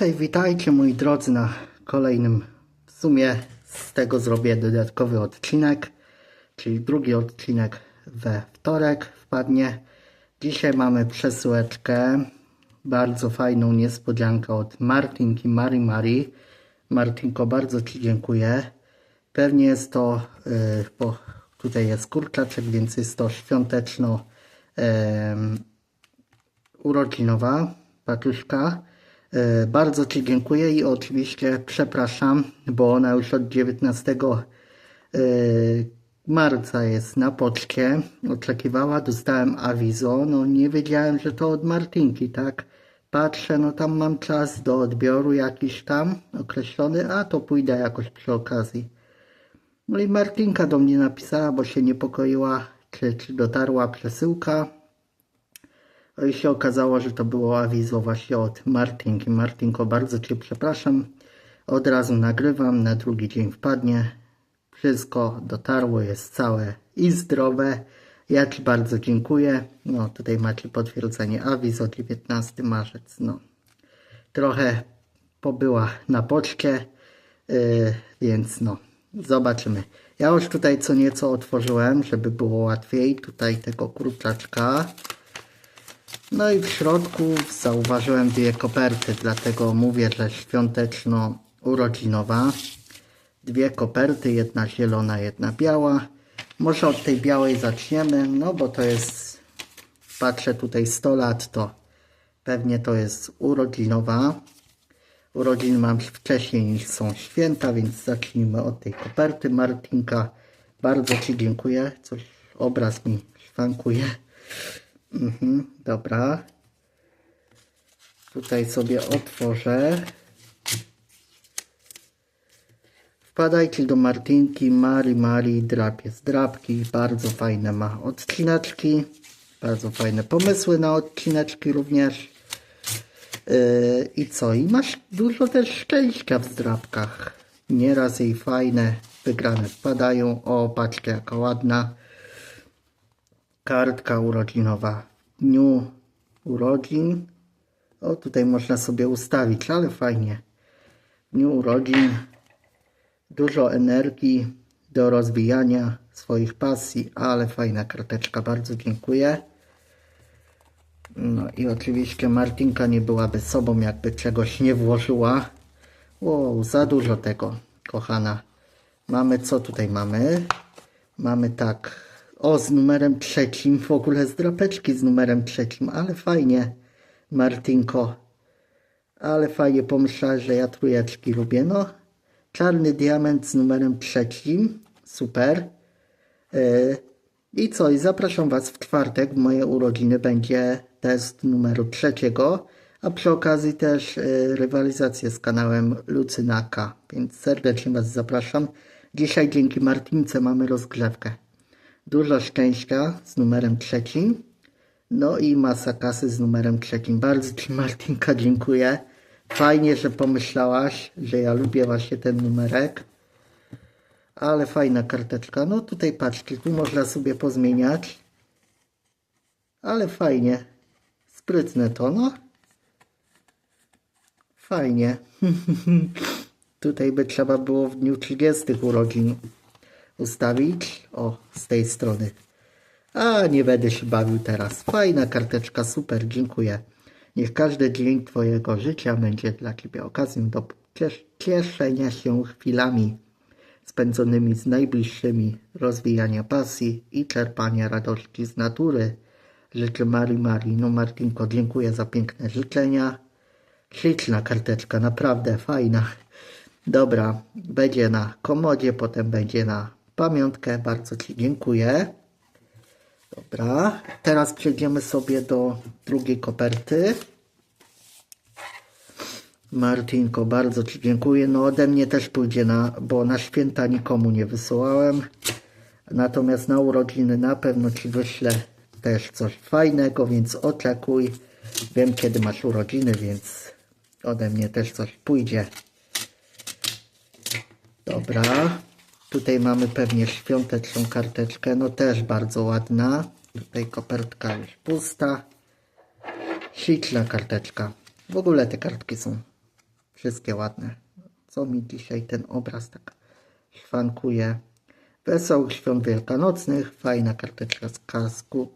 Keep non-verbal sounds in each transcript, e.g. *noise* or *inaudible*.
hej, witajcie moi drodzy na kolejnym, w sumie z tego zrobię dodatkowy odcinek, czyli drugi odcinek we wtorek wpadnie. Dzisiaj mamy przesyłeczkę, bardzo fajną niespodziankę od Martinki Mari Mari. Martinko, bardzo Ci dziękuję. Pewnie jest to, yy, bo tutaj jest kurczaczek, więc jest to świąteczno em, urodzinowa. E, Bardzo Ci dziękuję i oczywiście przepraszam, bo ona już od 19 e, marca jest na poczcie. Oczekiwała, dostałem awizo. No nie wiedziałem, że to od Martinki, tak? Patrzę, no tam mam czas do odbioru jakiś tam określony, a to pójdę jakoś przy okazji. No i Martinka do mnie napisała, bo się niepokoiła, czy, czy dotarła przesyłka. No i się okazało, że to było awizo właśnie od Martinki. Martinko, bardzo Cię przepraszam. Od razu nagrywam, na drugi dzień wpadnie. Wszystko dotarło, jest całe i zdrowe. Ja Ci bardzo dziękuję. No tutaj macie potwierdzenie awizo 19 marzec. No trochę pobyła na poczcie, yy, więc no zobaczymy. Ja już tutaj co nieco otworzyłem, żeby było łatwiej. Tutaj tego kurczaczka. No i w środku zauważyłem dwie koperty, dlatego mówię, że świąteczno-urodzinowa. Dwie koperty, jedna zielona, jedna biała. Może od tej białej zaczniemy, no bo to jest, patrzę tutaj 100 lat, to pewnie to jest urodzinowa. Urodziny mam wcześniej niż są święta, więc zacznijmy od tej koperty. Martinka, bardzo Ci dziękuję. Coś, obraz mi szwankuje. Mhm, dobra. Tutaj sobie otworzę. Wpadajcie do Martinki, Mari Mari, drapie z drapki. Bardzo fajne ma odcineczki. Bardzo fajne pomysły na odcineczki również. Yy, I co? I masz dużo też szczęścia w zdrapkach. Nieraz jej fajne wygrane wpadają. O, patrzcie jaka ładna kartka urodzinowa w dniu urodzin. O, tutaj można sobie ustawić, ale fajnie. W dniu urodzin dużo energii do rozwijania swoich pasji, ale fajna karteczka, bardzo dziękuję. No i oczywiście Martinka nie byłaby sobą, jakby czegoś nie włożyła. Wow, za dużo tego, kochana. Mamy, co tutaj mamy? Mamy tak, o, z numerem trzecim, w ogóle z drapeczki z numerem trzecim, ale fajnie, Martinko. Ale fajnie pomyślałeś, że ja trójeczki lubię. No, czarny diament z numerem trzecim, super. Yy, I co, i zapraszam Was w czwartek, w moje urodziny będzie test numeru trzeciego, a przy okazji też yy, rywalizację z kanałem Lucynaka, więc serdecznie Was zapraszam. Dzisiaj dzięki Martince mamy rozgrzewkę. Dużo szczęścia z numerem trzecim. No i masa kasy z numerem trzecim. Bardzo Ci Martinka dziękuję. Fajnie, że pomyślałaś, że ja lubię właśnie ten numerek. Ale fajna karteczka. No tutaj patrzcie, tu można sobie pozmieniać. Ale fajnie. Sprytne to, no. Fajnie. *laughs* tutaj by trzeba było w dniu 30 urodzin ustawić. O, z tej strony. A, nie będę się bawił teraz. Fajna karteczka, super, dziękuję. Niech każdy dzień Twojego życia będzie dla Ciebie okazją do ciesz cieszenia się chwilami spędzonymi z najbliższymi, rozwijania pasji i czerpania radości z natury. Życzę Marii Marii. No Martinko, dziękuję za piękne życzenia. Śliczna karteczka, naprawdę fajna. Dobra, będzie na komodzie, potem będzie na pamiątkę. Bardzo Ci dziękuję. Dobra, teraz przejdziemy sobie do drugiej koperty. Martinko, bardzo Ci dziękuję. No ode mnie też pójdzie na, bo na święta nikomu nie wysyłałem. Natomiast na urodziny na pewno Ci wyślę też coś fajnego, więc oczekuj. Wiem kiedy masz urodziny, więc ode mnie też coś pójdzie. Dobra. Tutaj mamy pewnie świąteczną karteczkę, no też bardzo ładna. Tutaj kopertka już pusta. Śliczna karteczka. W ogóle te kartki są Wszystkie ładne. Co mi dzisiaj ten obraz tak szwankuje. Wesołych świąt wielkanocnych. Fajna karteczka z, ka- z, ku-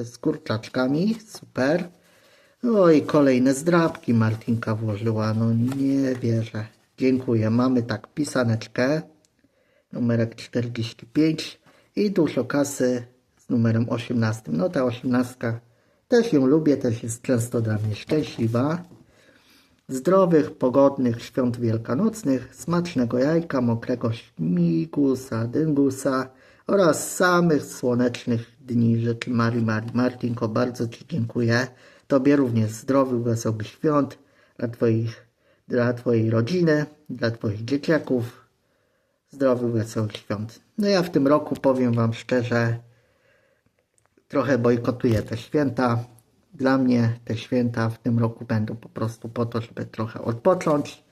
y, z kurczaczkami. Super. No i kolejne zdrabki Martinka włożyła. No nie wierzę. Dziękuję. Mamy tak pisaneczkę. Numerek 45 i dużo kasy z numerem 18. No ta 18 też ją lubię, też jest często dla mnie szczęśliwa. Zdrowych, pogodnych świąt wielkanocnych, smacznego jajka, mokrego śmigusa, dyngusa oraz samych słonecznych dni życzy Mari Mari. Martinko, bardzo Ci dziękuję. Tobie również zdrowych, wesołych świąt dla, twoich, dla Twojej rodziny, dla Twoich dzieciaków. Zdrowych, wesołych świąt. No ja w tym roku powiem Wam szczerze, trochę bojkotuję te święta. Dla mnie te święta w tym roku będą po prostu po to, żeby trochę odpocząć,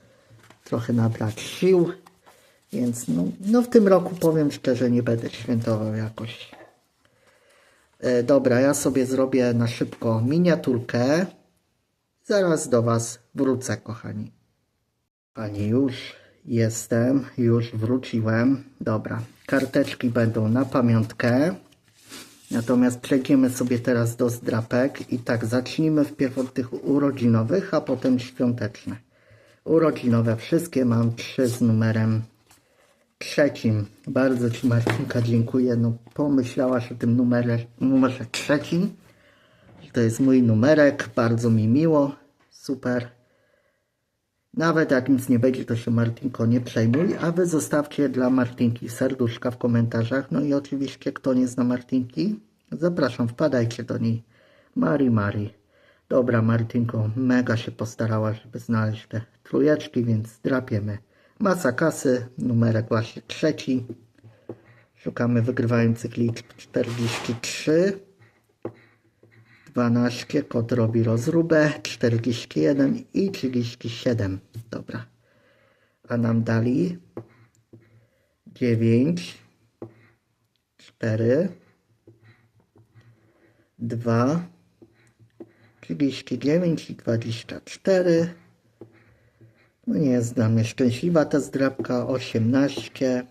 trochę nabrać sił. Więc no, no w tym roku powiem szczerze, nie będę świętował jakoś. E, dobra, ja sobie zrobię na szybko miniaturkę. Zaraz do Was wrócę, kochani. Pani już jestem, już wróciłem. Dobra, karteczki będą na pamiątkę. Natomiast przejdziemy sobie teraz do zdrapek i tak zacznijmy wpierw od tych urodzinowych, a potem świąteczne. Urodzinowe wszystkie mam trzy z numerem trzecim. Bardzo Ci Marcinka dziękuję. No pomyślałaś o tym numerze, numerze trzecim. To jest mój numerek, bardzo mi miło. Super. Nawet jak nic nie będzie, to się Martinko nie przejmuj, a wy zostawcie dla Martinki serduszka w komentarzach. No i oczywiście, kto nie zna Martinki, zapraszam, wpadajcie do niej. Mari Mari. Dobra, Martinko, mega się postarała, żeby znaleźć te trójeczki, więc drapiemy. Masa kasy, numerek właśnie trzeci. Szukamy wygrywających liczb 43. 12, kod robi rozróbę, 41 i 37. Dobra. A nam dali 9, 4, 2, 39 i 24. No nie jest dla mnie szczęśliwa ta zdrabka. 18,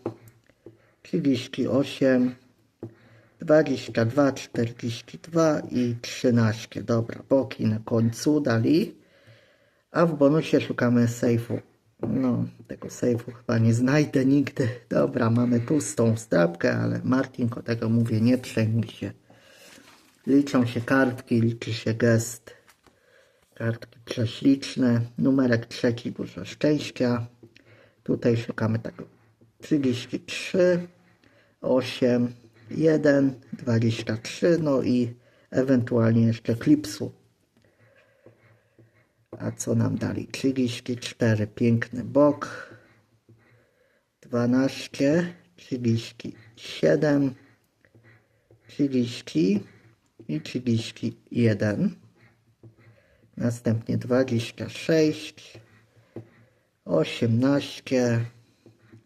38, 22, 42 i 13. Dobra, boki na końcu dali. A w bonusie szukamy sejfu. No, tego sejfu chyba nie znajdę nigdy. Dobra, mamy pustą strapkę, ale Martinko tego mówię, nie przejmuj się. Liczą się kartki, liczy się gest. Kartki prześliczne. Numerek trzeci, dużo szczęścia. Tutaj szukamy tego 33, 8, 1, 23, no i ewentualnie jeszcze klipsu. A co nam dali? 34, piękny bok. 12, 37, 30 i 31. Następnie 26, 18,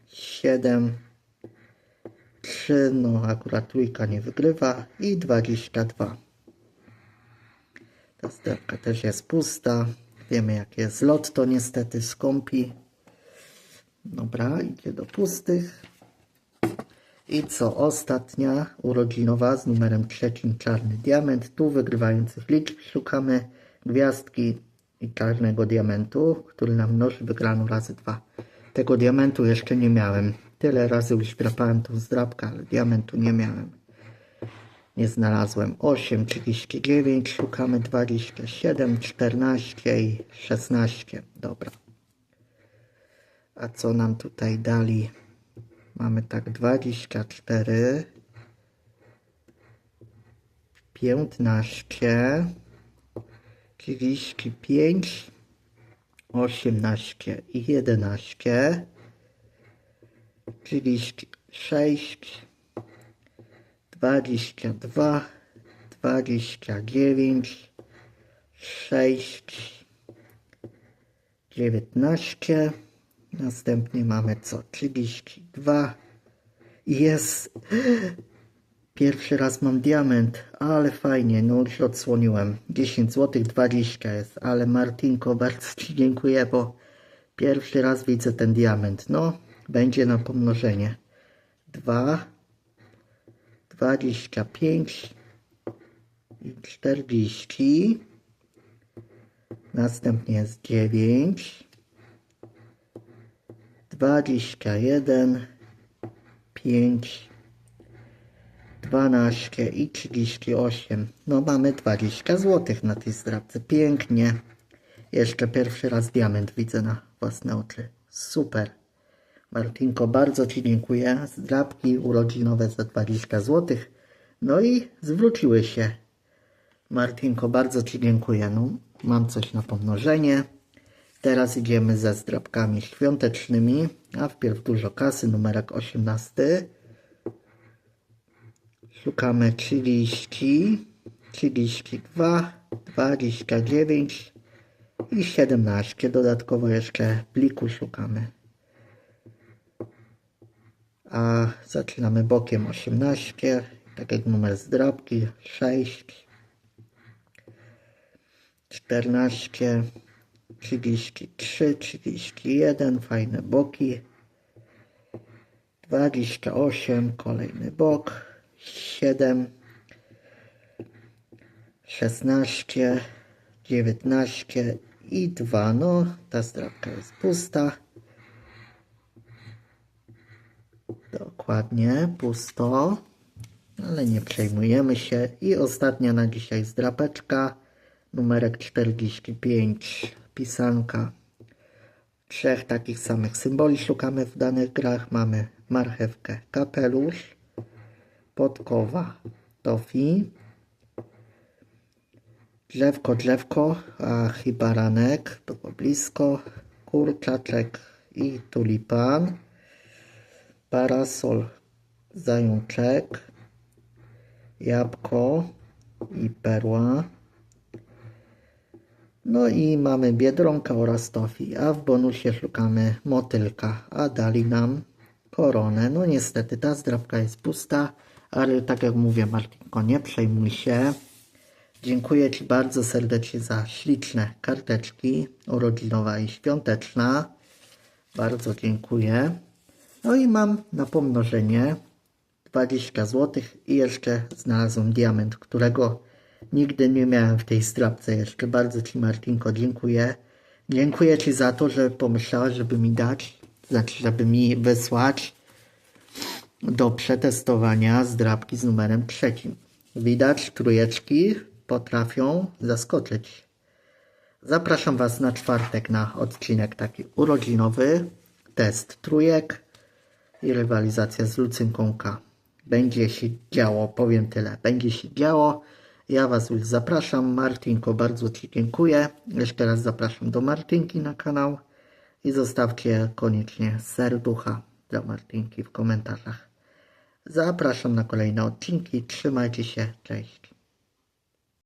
7, 3, no akurat trójka nie wygrywa i 22. Ta stepka też jest pusta. Wiemy jak jest lot, to niestety skąpi. Dobra, idzie do pustych. I co? Ostatnia urodzinowa z numerem trzecim czarny diament. Tu wygrywających liczb szukamy gwiazdki i czarnego diamentu, który nam mnoży wygraną razy dwa. Tego diamentu jeszcze nie miałem. Tyle razy już drapałem tą zdrabkę, ale diamentu nie miałem. Nie znalazłem 8, 39, szukamy 27, 14 i 16. Dobra. A co nam tutaj dali? Mamy tak 24, 15, 35, 18 i 11, 36, 22, 29, 6, 19. Następnie mamy co? 32. Jest. Pierwszy raz mam diament, ale fajnie, no już odsłoniłem. 10 zł 20 jest, ale Martinko, bardzo Ci dziękuję, bo Pierwszy raz widzę ten diament. No, będzie na pomnożenie. 2, 25 i 40. Następnie jest 9, 21, 5, 12 i 38. No mamy 20 zł na tej zdrabce. Pięknie. Jeszcze pierwszy raz diament widzę na własne oczy. Super. Martinko, bardzo Ci dziękuję. Zdrabki urodzinowe za 20 zł. No i zwróciły się. Martinko, bardzo Ci dziękuję. No, mam coś na pomnożenie. Teraz idziemy ze zdrabkami świątecznymi, a wpierw dużo kasy, numerek 18. Szukamy 30, 32, 29 i 17. Dodatkowo jeszcze pliku szukamy. A zaczynamy bokiem 18, tak jak numer zdrabki 6, 14, 33, 31, fajne boki. 28, kolejny bok. 7, 16, 19 i 2. No, ta strapka jest pusta. Dokładnie, pusto. Ale nie przejmujemy się. I ostatnia na dzisiaj zdrapeczka. Numerek 45. Pisanka. Trzech takich samych symboli szukamy w danych grach. Mamy marchewkę, kapelusz, podkowa, tofi, drzewko, drzewko, a chyba ranek, było blisko, kurczaczek i tulipan, parasol, zajączek, jabłko i perła. No i mamy biedronka oraz tofi, a w bonusie szukamy motylka, a dali nam koronę. No niestety ta zdrabka jest pusta, ale tak jak mówię Martinko, nie przejmuj się. Dziękuję Ci bardzo serdecznie za śliczne karteczki, urodzinowa i świąteczna. Bardzo dziękuję. No i mam na pomnożenie 20 zł i jeszcze znalazłem diament, którego nigdy nie miałem w tej strapce jeszcze. Bardzo Ci Martinko dziękuję. Dziękuję Ci za to, że pomyślałaś, żeby mi dać, znaczy żeby mi wysłać do przetestowania zdrabki z numerem trzecim. Widać, trójeczki potrafią zaskoczyć. Zapraszam Was na czwartek na odcinek taki urodzinowy, test trójek i rywalizacja z Lucynką K. Będzie się działo, powiem tyle. Będzie się działo. Ja Was już zapraszam. Martinko, bardzo Ci dziękuję. Jeszcze raz zapraszam do Martinki na kanał i zostawcie koniecznie serducha dla Martinki w komentarzach. Zapraszam na kolejne odcinki. Trzymajcie się. Cześć.